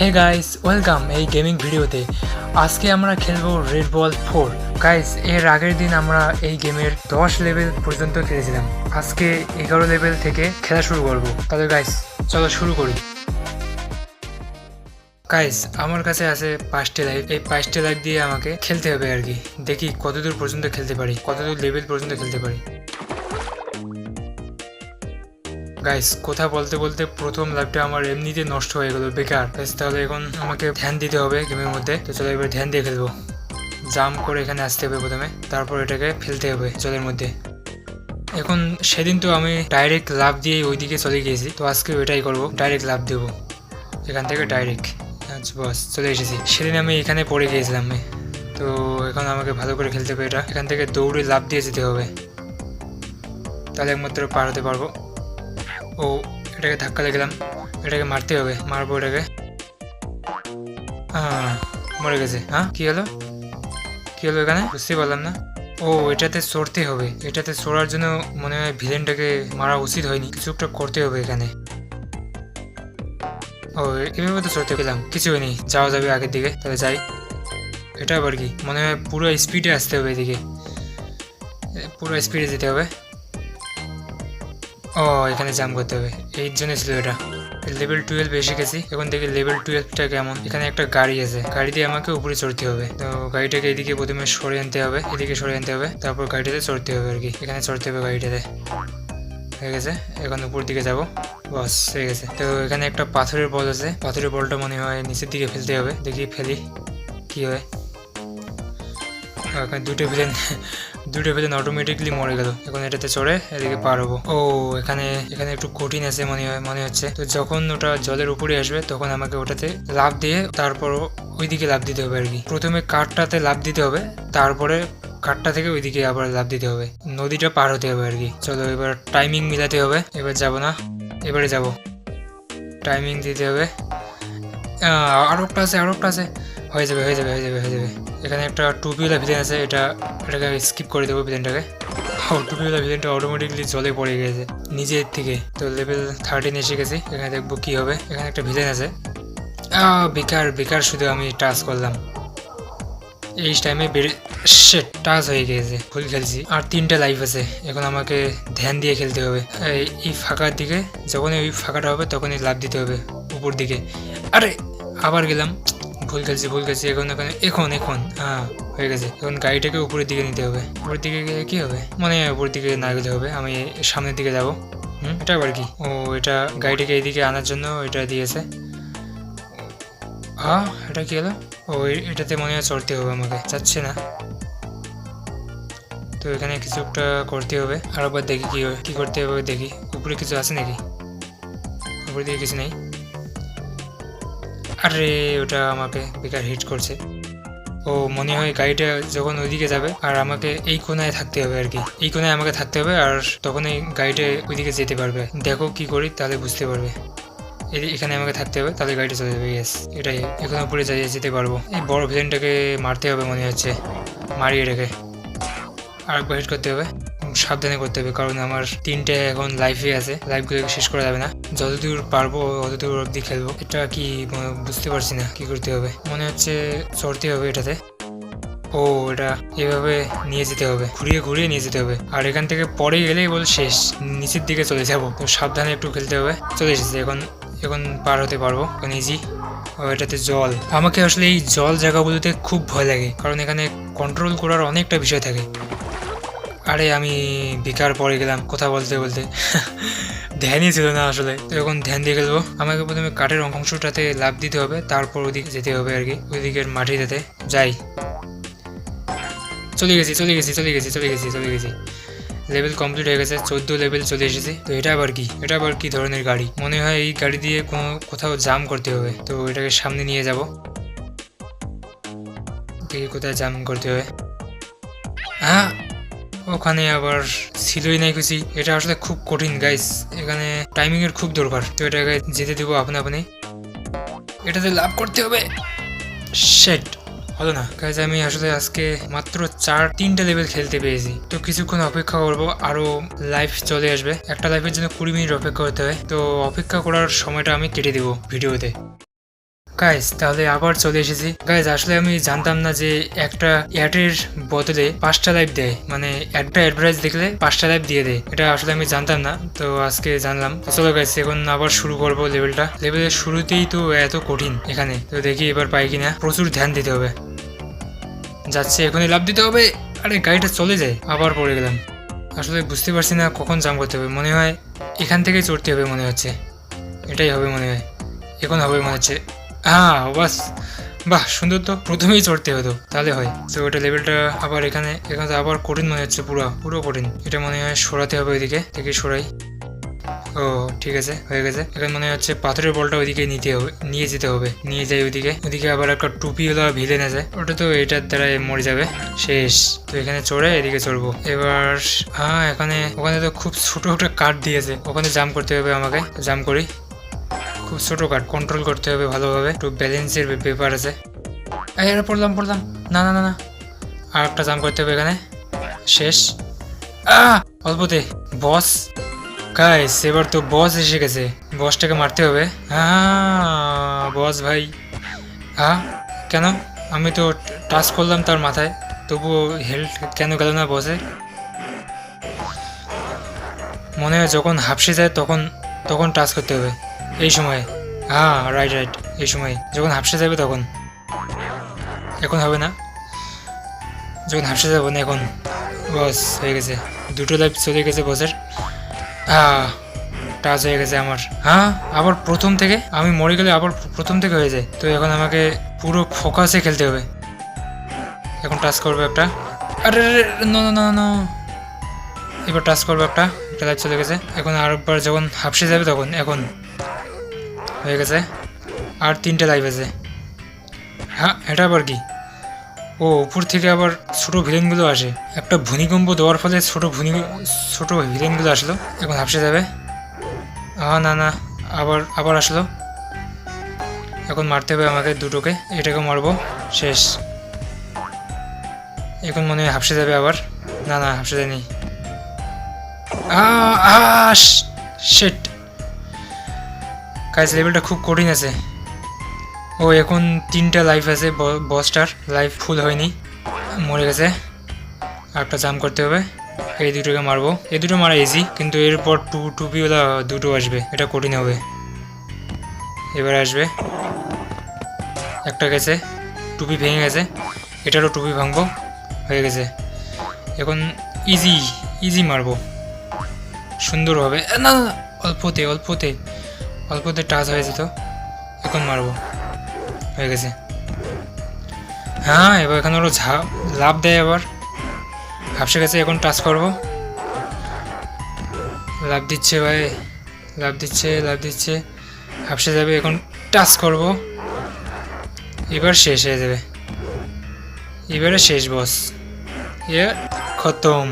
হে guys welcome এই gaming ভিডিওতে আজকে আমরা খেলব রেড বল ফোর গাইস এর আগের দিন আমরা এই গেমের দশ লেভেল পর্যন্ত খেলেছিলাম। আজকে এগারো লেভেল থেকে খেলা শুরু করব। তাহলে গাইস চলো শুরু করি। গাইস আমার কাছে আছে পাঁচটি লাইফ এই পাঁচটি লাইফ দিয়ে আমাকে খেলতে হবে আর কি। দেখি কতদূর পর্যন্ত খেলতে পারি, কতদূর লেভেল পর্যন্ত খেলতে পারি। গাইস কথা বলতে বলতে প্রথম লাইফটা আমার এমনিতে নষ্ট হয়ে গেল, বেকার। তাহলে এখন আমাকে ধ্যান দিতে হবে গেমের মধ্যে। তো চলো এবার ধ্যান দিয়ে খেলব। জাম করে এখানে আসতে হবে প্রথমে, তারপর এটাকে ফেলতে হবে জলের মধ্যে। এখন সেদিন তো আমি ডাইরেক্ট লাভ দিয়ে ওইদিকে চলে গিয়েছি, তো আজকে ওইটাই করব ডাইরেক্ট লাভ দেবো। এখান থেকে ডাইরেক্ট আচ্ছা বস চলে এসেছি। সেদিন আমি এখানে পড়ে গিয়েছিলাম তো এখন আমাকে ভালো করে খেলতে হবে এটা। এখান থেকে দৌড়ে লাভ দিয়ে যেতে হবে। তাহলে একমাত্র পার হতে পারব। ও এটাকে ধাক্কা লেগেলাম এটাকে মারতে হবে, মারবো এটাকে। হ্যাঁ মরে গেছে। হ্যাঁ কি হলো? কি হলো এখানে? বুঝতে পারলাম না। ও, এটাতে চড়তে হবে। এটাতে চড়ার জন্য মনে হয় ভিলেনটাকে মারা উচিত হয়নি। কিছু একটা করতে হবে এখানে। ও, এভাবে তো চড়তে পেলাম। কিছু হয়নি। যাওয়া যাবে আগের দিকে। তাহলে যাই। এটা আবার কি? মনে হয় পুরো স্পিডে আসতে হবে এদিকে। পুরো স্পিডে যেতে হবে। ও, এখানে জাম করতে হবে। এই জন্য ছিল এটা। লেভেল টুয়েলভ এসে গেছি এখন দেখি লেভেল টুয়েলভটা কেমন। এখানে একটা গাড়ি আছে। গাড়ি দিয়ে আমাকে উপরে চড়তে হবে। তো গাড়িটাকে এদিকে প্রথমে সরে আনতে হবে। এদিকে সরে আনতে হবে। তারপর গাড়িটাতে চড়তে হবে আর কি। এখানে চড়তে হবে গাড়িটাতে। হয়ে গেছে। এখন উপর দিকে যাব। বস, হয়ে গেছে। তো এখানে একটা পাথরের বল আছে। পাথরের বলটা মনে হয় নিচের দিকে ফেলতে হবে। দেখি ফেলি কি হয়। এখানে দুটো ভিলেন দুটো ভিলেন অটোমেটিকলি মরে গেল। এখন এটাতে চড়ে এদিকে পার হব। ও এখানে এখানে একটু কঠিন আছে মনে হয় মনে হচ্ছে। তো যখন ওটা জলের উপরে আসবে তখন আমাকে ওটাতে লাভ দিয়ে তারপর ওইদিকে লাভ দিতে হবে আর কি। প্রথমে কাঠটাতে লাভ দিতে হবে তারপরে কাঠটা থেকে ওইদিকে আবার লাভ দিতে হবে। নদীটা পার হতে হবে আর কি। চলো এবার টাইমিং মিলাতে হবে। এবার যাব না এবারে যাব। টাইমিং দিতে হবে। আহ, আরও একটা আছে আরও একটা আছে। হয়ে যাবে হয়ে যাবে হয়ে যাবে হয়ে যাবে। এখানে একটা টুপিওয়ালা ভিলেন আছে, এটা, এটাকে স্কিপ করে দেবো ভিলেনটাকে টুপিওয়ালা ভিলেনটা অটোমেটিকলি জলে পড়ে গেছে, নিজের থেকে। তো লেভেল থার্টিন এসে গেছি, এখানে দেখব কি হবে। এখানে একটা ভিলেন আছে। বেকার বেকার শুধু আমি টাচ করলাম। এই টাইমে বেড়ে টাচ হয়ে গেছে, ভুল খেলছি। আর তিনটা লাইফ আছে, এখন আমাকে ধ্যান দিয়ে খেলতে হবে। এই ফাঁকার দিকে, যখনই ওই ফাঁকাটা হবে, তখনই লাভ দিতে হবে, উপর দিকে। আরে, আবার গেলাম। ভুল খেলছি ভুল খেলছি, এখন এখন এখন এখন হ্যাঁ হয়ে গেছে। এখন গাড়িটাকে উপরের দিকে নিতে হবে। উপরের দিকে কি হবে? মনে হয় উপরের দিকে না গেলে হবে। আমি সামনের দিকে যাব। হুম, এটা আবার কি? ও, এটা গাড়িটাকে এইদিকে আনার জন্য এটা দিয়েছে। হ্যাঁ এটা কি হলো? ও এটাতে মনে হয় চড়তে হবে আমাকে। যাচ্ছে না। তো এখানে কিছু একটা করতে হবে। আর একবার দেখি কি কি করতে হবে দেখি। উপরে কিছু আছে নাকি? উপরে দিকে কিছু নেই। আরে ওটা আমাকে বেকার হিট করছে। ও মনে হয় গাড়িটা যখন ওইদিকে যাবে, আর আমাকে এই কোনায় থাকতে হবে আর কি। এই কোনায় আমাকে থাকতে হবে, আর তখন এই গাড়িটা ওইদিকে যেতে পারবে। দেখো কি করি, তাহলে বুঝতে পারবে। এখানে আমাকে থাকতে হবে, তাহলে গাড়িটা চলে যাবে ইয়েস এটাই, এখন উপরে যাই, যেতে পারব। এই বড় ভিলেনটাকে মারতে হবে মনে হচ্ছে। মারিয়ে রেখে। আর একবার হিট করতে হবে। সাবধানে করতে হবে, কারণ আমার তিনটে এখন লাইফে আছে লাইফগুলোকে শেষ করা যাবে না। যতদূর পারব, ততদূর অবধি খেলব। এটা কি বুঝতে পারছি না, কি করতে হবে? মনে হচ্ছে চড়তে হবে এটাতে। ও, এটা এভাবে নিয়ে যেতে হবে, ঘুরিয়ে ঘুরিয়ে নিয়ে যেতে হবে। আর এখান থেকে পরে গেলেই বল শেষ, নিচের দিকে চলে যাব। তো সাবধানে একটু খেলতে হবে। চলে এসেছে, এখন এখন পার হতে পারব, এখন ইজি এটাতে জল। আমাকে আসলে এই জল জায়গাগুলোতে খুব ভয় লাগে, কারণ এখানে কন্ট্রোল করার অনেকটা বিষয় থাকে। আরে আমি বেকার পড়ে গেলাম, কথা বলতে বলতে। ধ্যানই ছিল না আসলে। তো এখন ধ্যান দিয়ে খেলব, আমাকে প্রথমে কাঠের অংশটাতে লাভ দিতে হবে, তারপর ওদিকে যেতে হবে আর কি, ওইদিকের মাটিটাতে যাই। চলে গেছি চলে গেছি চলে গেছি চলে গেছি চলে গেছি। লেভেল কমপ্লিট হয়ে গেছে, চোদ্দ লেভেল চলে এসেছে। তো এটা আবার কি? এটা আবার কি ধরনের গাড়ি? মনে হয় এই গাড়ি দিয়ে কোনো কোথাও জাম করতে হবে। তো এটাকে সামনে নিয়ে যাব। কোথায় জাম করতে হবে। হ্যাঁ ওখানে আবার ছিলই নাই খুশি। এটা আসলে খুব কঠিন গাইস এখানে টাইমিং এর খুব দরকার। তো এটাকে যেতে দেবো আপনা আপনি। এটাতে লাভ করতে হবে। শেট হলো না। গাইজ আমি আসলে আজকে মাত্র চার, তিনটা লেভেল খেলতে পেয়েছি তো কিছুক্ষণ অপেক্ষা করব, আরও লাইফ চলে আসবে। একটা লাইফের জন্য কুড়ি মিনিট অপেক্ষা করতে হয়। তো অপেক্ষা করার সময়টা আমি কেটে দেবো ভিডিওতে। গাইজ তাহলে আবার চলে এসেছি। গাইজ আসলে আমি জানতাম না যে একটা অ্যাডের বদলে পাঁচটা লাইভ দেয়। মানে একটা অ্যাডভার্টাইজ দেখলে পাঁচটা লাইভ দিয়ে দেয়। এটা আসলে আমি জানতাম না, তো আজকে জানলাম। চলো গাইজ এখন আবার শুরু করব লেভেলটা লেভেলের শুরুতেই তো এত কঠিন এখানে। তো দেখি এবার পাই কিনা। প্রচুর ধ্যান দিতে হবে। যাচ্ছে, এখনই লাভ দিতে হবে। আরে, গাড়িটা চলে যায়। আবার পড়ে গেলাম। আসলে বুঝতে পারছি না কখন জাম করতে হবে। মনে হয় এখান থেকে চড়তে হবে মনে হচ্ছে। এটাই হবে মনে হয়। এখন হবে মনে হচ্ছে। হ্যাঁ বাস। বাহ, সুন্দর তো। প্রথমেই চড়তে হতো। তাহলে হয়। তো ওটা লেভেলটা আবার এখানে এখানে আবার কঠিন মনে হচ্ছে পুরো পুরো কঠিন। এটা মনে হয় সরাতে হবে ওইদিকে থেকে সরাই। ও, ঠিক আছে, হয়ে গেছে। এখন মনে হচ্ছে পাথরের বলটা ওইদিকে নিতে হবে, নিয়ে যেতে হবে। নিয়ে যাই ওইদিকে। ওইদিকে আবার একটা টুপিওয়ালা ভিলেন আছে। ওটা তো এটার দ্বারা মরে যাবে। শেষ। তো এখানে চড়ে এদিকে চড়বো। এবার হ্যাঁ এখানে, ওখানে তো খুব ছোট একটা কাঠ দিয়েছে। ওখানে জাম করতে হবে আমাকে। জাম করি। খুব ছোট কাঠ কন্ট্রোল করতে হবে ভালোভাবে, একটু ব্যালেন্সের ব্যাপার আছে। এই আরে পড়লাম পড়লাম। না না না না। আর একটা জাম করতে হবে এখানে। শেষ। অল্পতে বস গাইস এবার তো বস এসে গেছে। বসটাকে মারতে হবে। হ্যাঁ বস ভাই। হ্যাঁ কেন? আমি তো টাচ করলাম তার মাথায়। তবুও হেল্প কেন গেল না বসে মনে হয় যখন হাফসে যায়, তখন তখন টাচ করতে হবে। এই সময়। হ্যাঁ রাইট রাইট এই সময়। যখন হাফসে যাবে তখন। এখন হবে না। যখন হাফসে যাব না এখন। বস, হয়ে গেছে। দুটো লাইফ চলে গেছে বসের। হ্যাঁ টাচ হয়ে গেছে আমার। হ্যাঁ আবার প্রথম থেকে? আমি মরে গেলে আবার প্রথম থেকে হয়ে যায়। তো এখন আমাকে পুরো ফোকাসে খেলতে হবে। এখন টাচ করবে একটা। আরে এবার টাচ করবে একটা। একটা লাইফ চলে গেছে। এখন আরেকবার যখন হাফসে যাবে তখন। এখন। হয়ে গেছে। আর তিনটে লাইভ আছে। হ্যাঁ এটা আবার কি? ও, উপর থেকে আবার ছোটো ভিলেনগুলো আসে। একটা ভূমিকম্প দেওয়ার ফলে ছোটো ভূমি, ছোটো ভিলেনগুলো আসলো। এখন হাফসে যাবে। আহ না না, আবার আবার আসলো। এখন মারতে হবে আমাকে দুটোকে। এটাকে মারবো। শেষ। এখন মনে হয় হাফসে যাবে আবার। না না হাফসে যায়নি। শেট কাজ লেভেলটা খুব কঠিন আছে। ও এখন তিনটা লাইফ আছে বসটার লাইফ ফুল হয়নি মরে গেছে। একটা জাম করতে হবে। এই দুটোকে মারবো। এই দুটো মারা ইজি কিন্তু এরপর টু টুপিওয়ালা দুটো আসবে। এটা কঠিন হবে। এবার আসবে। একটা গেছে। টুপি ভেঙে গেছে। এটারও টুপি ভাঙবো। হয়ে গেছে। এখন ইজি ইজি মারবো। সুন্দর হবে। না, অল্পতে অল্পতে। অল্পতে টাচ হয়ে যেত, এখন মারবো। হয়ে গেছে। হ্যাঁ এবার এখানে ওরা ঝা, লাভ দেয় আবার। হাফসে গেছে এখন টাচ করব। লাভ দিচ্ছে ভাই, লাভ দিচ্ছে লাভ দিচ্ছে। হাফসে যাবে এখন টাচ করব। এবার শেষ হয়ে যাবে। এবারে শেষ বস এ খতম।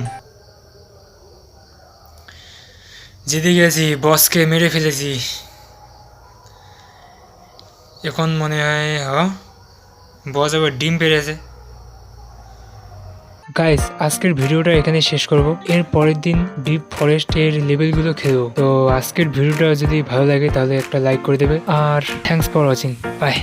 জিতে গেছি বসকে মেরে ফেলেছি। এখন মনে হয় বস আবার ডিম পেরেছে। গাইস আজকের ভিডিওটা এখানে শেষ করব। এর পরের দিন ডিপ ফরেস্টের লেভেলগুলো খেলব। তো আজকের ভিডিওটা যদি ভালো লাগে, তাহলে একটা লাইক করে দেবে। আর থ্যাংকস ফর ওয়াচিং বাই